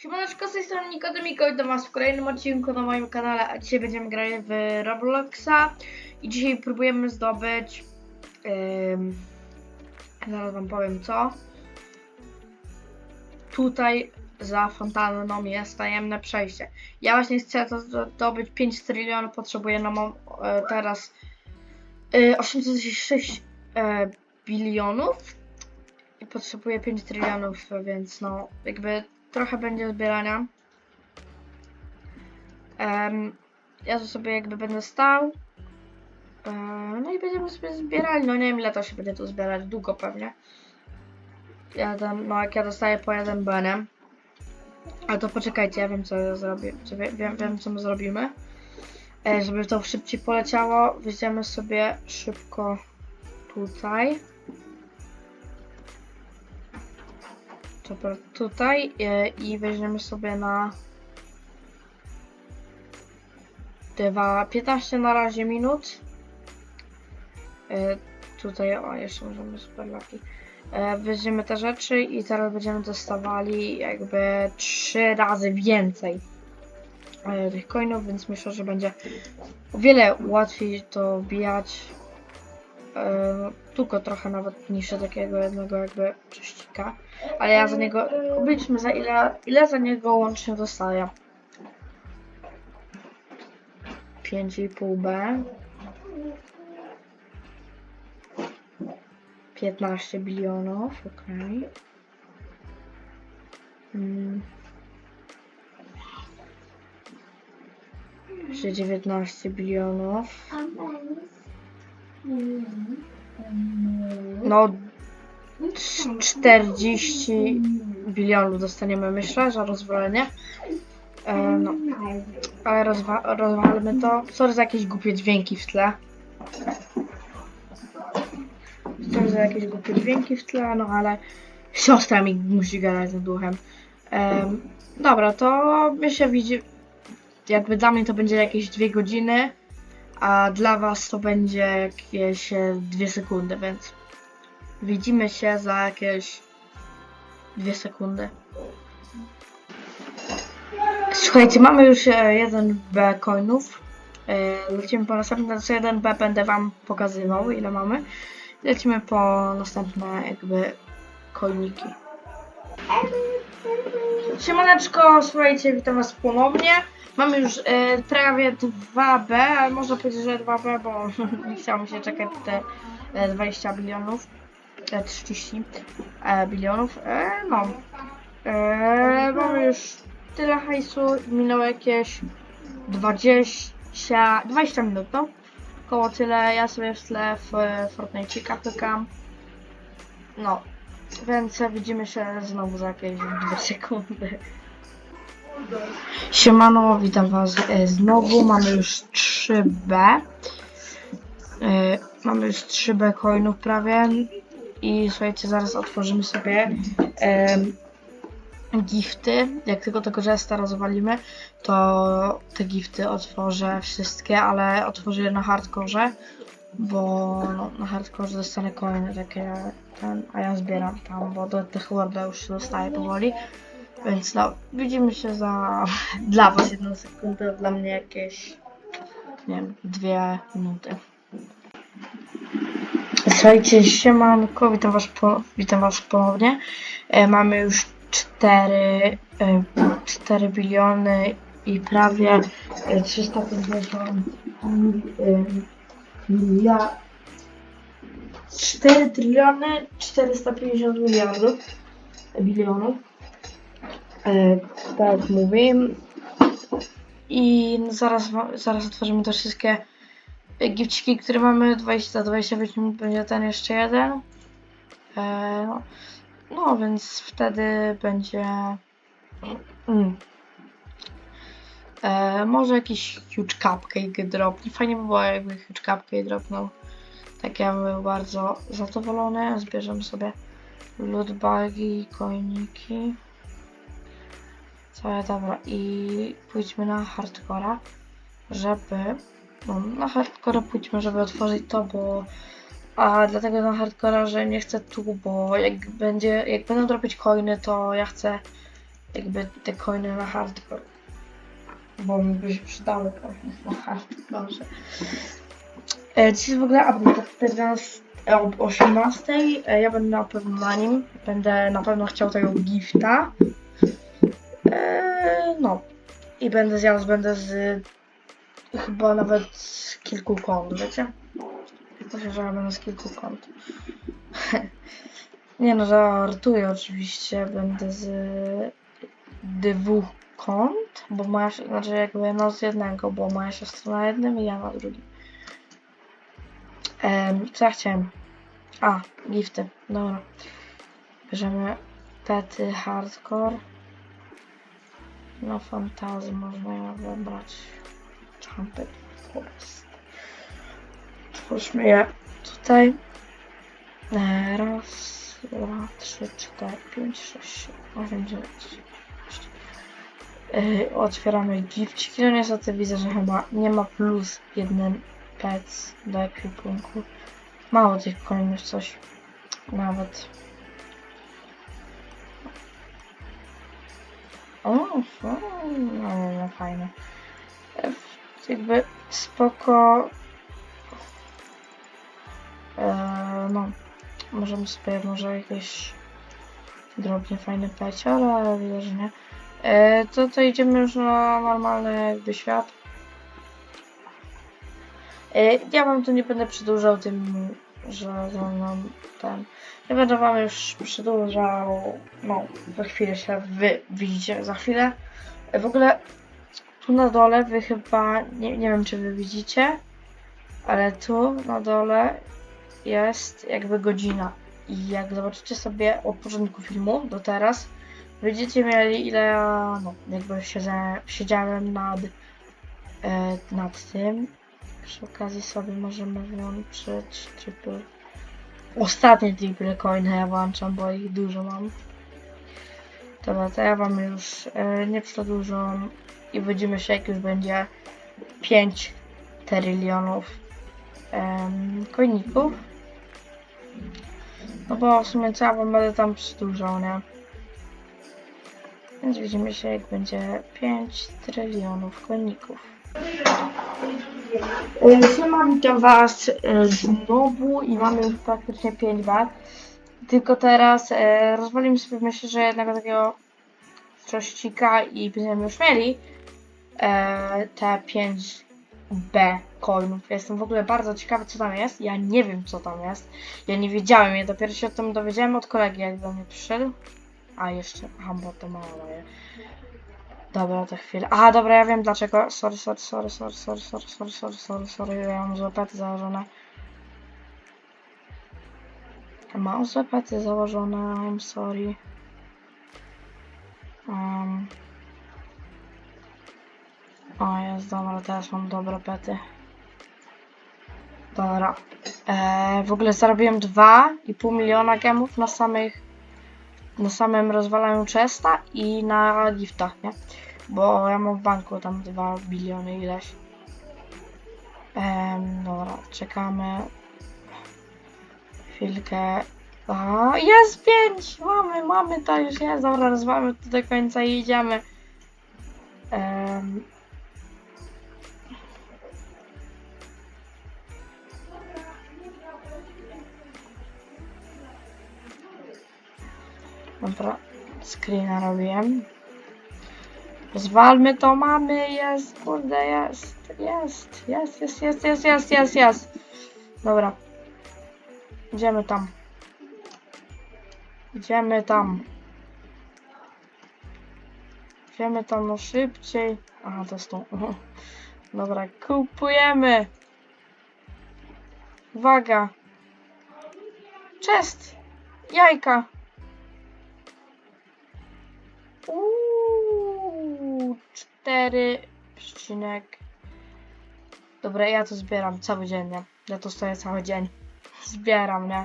Siemaneczko, z tej strony Nikodemiko i do Was w kolejnym odcinku na moim kanale, a dzisiaj będziemy grać w Robloxa i dzisiaj próbujemy zdobyć, ym, zaraz Wam powiem co, tutaj za fontanną jest tajemne przejście. Ja właśnie chcę to zdobyć 5 trylionów, potrzebuję no mam e, teraz e, 806 e, bilionów i potrzebuję 5 trylionów, więc no jakby trochę będzie zbierania. Em, ja tu sobie jakby będę stał. E, no i będziemy sobie zbierali. No nie wiem ile to się będzie tu zbierać, długo pewnie. Jeden, no jak ja dostaję po jeden benem. Ale to poczekajcie, ja wiem co ja zrobię. co wie- Wiem, wiem co my zrobimy. E, żeby to szybciej poleciało, weźmiemy sobie szybko tutaj. Dobra, tutaj e, i weźmiemy sobie na dwa, 15 na razie minut. E, tutaj, o, jeszcze możemy super laki. E, weźmiemy te rzeczy i zaraz będziemy dostawali jakby trzy razy więcej tych coinów, więc myślę, że będzie o wiele łatwiej to wbijać. E, tylko trochę nawet niż takiego jednego jakby prześciga. Ale ja za niego. Obliczmy za ile. Ile za niego łącznie dostaję. 5,5 B. 15 bilionów, okej. Mm. Jeszcze 19 bilionów. No, cz- 40 bilionów dostaniemy, myślę, za rozwalenie. E, no, ale rozwa rozwalmy to. Sorry za jakieś głupie dźwięki w tle. Sorry za jakieś głupie dźwięki w tle, no ale siostra mi musi gadać z duchem. Em, dobra, to my się widzi. Jakby dla mnie to będzie jakieś dwie godziny, a dla was to będzie jakieś e, dwie sekundy, więc widzimy się za jakieś dwie sekundy. Słuchajcie, mamy już e, jeden B coinów. E, Lecimy po następne, co jeden B będę wam pokazywał, ile mamy. Lecimy po następne jakby coiniki. Siemaneczko, słuchajcie, witam was ponownie. Mamy już e, prawie 2B, ale można powiedzieć, że 2B, bo nie chciało mi się czekać te e, 20 bilionów, e, 30 e, bilionów. E, no, e, mamy już tyle hajsu, minęło jakieś 20, 20 minut, no. Koło tyle, ja sobie w tle w Fortnite'ika pykam. No, więc widzimy się znowu za jakieś 2 sekundy. Siemano, witam was e, znowu. Mamy już 3B. E, Mamy już 3B coinów prawie. I słuchajcie, zaraz otworzymy sobie gifty. Jak tylko tego jesta rozwalimy, to te gifty otworzę wszystkie, ale otworzę je na hardkorze, bo no, na hardkorze dostanę coiny takie, ten, a ja zbieram tam, bo do tych worda już się dostaje powoli. Więc no, widzimy się za dla was jedną sekundę, dla mnie jakieś nie wiem, dwie minuty. Słuchajcie, siemanko, witam was, po, witam was ponownie. E, mamy już 4, e, 4 biliony i prawie e, 350 miliardów. 4 tryliony 450 miliardów bilionów. E, tak jak mówiłem. I zaraz, zaraz otworzymy te wszystkie gifciki, które mamy. 20 za 25 minut będzie ten jeszcze jeden. E, no. no, więc wtedy będzie. Mm. E, może jakiś huge cupcake drop. I fajnie by było, jakby huge cupcake dropnął. Tak ja bym był bardzo zadowolony. Zbierzemy sobie lootbagi, coiniki. Całe dobra i pójdźmy na hardcora, żeby no, na hardcora pójdźmy, żeby otworzyć to, bo a dlatego na hardcora, że nie chcę tu, bo jak będzie, jak będą dropić coiny, to ja chcę jakby te coiny na hardcore. Bo mi by się coiny na hardcore. E, w ogóle update o 14, e, o 18. E, Ja będę na pewno na nim. Będę na pewno chciał tego gifta. E, no. I będę zjadł, będę z chyba nawet z kilku kont, wiecie? To się, że ja będę z kilku kont. Nie no, żartuję oczywiście, będę z dwóch kont, bo moja, si- znaczy jakby no z jednego, bo moja siostra na jednym i ja na drugim. Em, co ja chciałem? A, gifty, dobra. Bierzemy pety hardcore. No fantazy można ją wybrać. Trumpet Forest. Otwórzmy je tutaj. E, Raz, dwa, trzy, cztery, pięć, sześć, siedem, osiem, dziewięć. E, Otwieramy gifciki. No niestety widzę, że chyba nie ma plus jeden pec do ekwipunku. Mało tych coinów coś. Nawet. O, o, no, no, fajne. E, Jakby spoko. E, no, możemy sobie może jakieś drobnie fajne pecie, ale widzę, że nie. E, to, to idziemy już na normalny jakby świat. E, ja wam tu nie będę przedłużał tym, że mną ten. Nie będę wam już przedłużał. No, za chwilę się wy widzicie, za chwilę. E, w ogóle tu na dole wy chyba, nie, nie wiem czy wy widzicie, ale tu na dole jest jakby godzina. I jak zobaczycie sobie od początku filmu do teraz, będziecie mieli ile no, jakby siedzę, siedziałem nad, e, nad tym. Przy okazji sobie możemy włączyć triple. Ostatnie triple coiny ja włączam, bo ich dużo mam. Dobra, to ja wam już e, nie przedłużam i widzimy się jak już będzie 5 trylionów coinników. No bo w sumie co ja wam będę tam przedłużał, nie? Więc widzimy się jak będzie 5 trylionów coinników. E, Siema, witam was e, znowu i mamy już praktycznie 5 bat. Tylko teraz e, rozwalimy sobie myślę, że jednego takiego strościka i będziemy już mieli e, te 5B coinów. Jestem w ogóle bardzo ciekawy co tam jest. Ja nie wiem co tam jest. Ja nie wiedziałem, ja dopiero się o tym dowiedziałem od kolegi jak do mnie przyszedł. A jeszcze, aha, bo to mało moje. Dobra, to chwilę. Aha, dobra, ja wiem dlaczego. Sorry, sorry, sorry, sorry, sorry, sorry, sorry, sorry, sorry, sorry. Ja mam złe pety założone. Mam złe pety założone, I'm sorry. Um. O, jest dobra, teraz mam dobre pety. Dobra. E, w ogóle zarobiłem 2,5 miliona gemów na samych na samym rozwalaniu chesta i na giftach, nie? Bo ja mam w banku tam 2 biliony ileś. Em, dobra, czekamy. Chwilkę. A, jest 5! Mamy, mamy to już jest. Dobra, rozwalamy to do końca i idziemy. Dobra, screena robiłem. Zwalmy to, mamy, jest, kurde, jest, jest, jest, jest, jest, jest, jest, jest, jest. Dobra. Idziemy tam. Idziemy tam. Idziemy tam no szybciej. Aha, to jest to. Dobra, kupujemy. Uwaga. Chest. Jajka. Uuu, cztery przecinek. Dobra, ja to zbieram cały dzień, nie? Ja to stoję cały dzień. Zbieram, nie?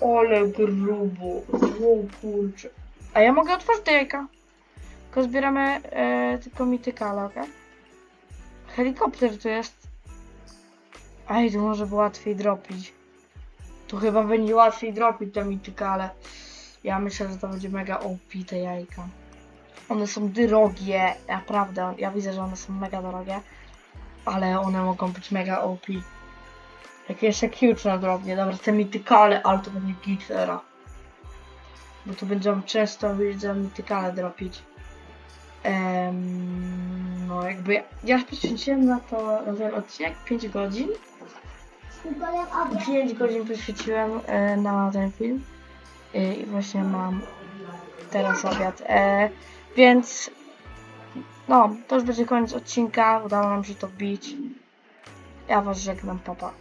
Ale grubo. O kurczę. A ja mogę otworzyć te jajka. Tylko zbieramy e, tylko mitykale, okej? Helikopter tu jest. Ej, to może było łatwiej dropić. Tu chyba będzie łatwiej dropić te mitykale. Ja myślę, że to będzie mega OP te jajka. One są drogie, naprawdę. Ja widzę, że one są mega drogie, ale one mogą być mega OP. Jak jeszcze huge na drobnie, dobra, te mitykale, ale to będzie gitera. Bo tu będziemy często widzę mitykale dropić. Em, no jakby, ja poświęciłem na to, na ten odcinek 5 godzin. 5 godzin poświęciłem e, na ten film. I właśnie mam teraz obiad. E, więc no, to już będzie koniec odcinka. Udało nam się to bić. Ja was żegnam, papa.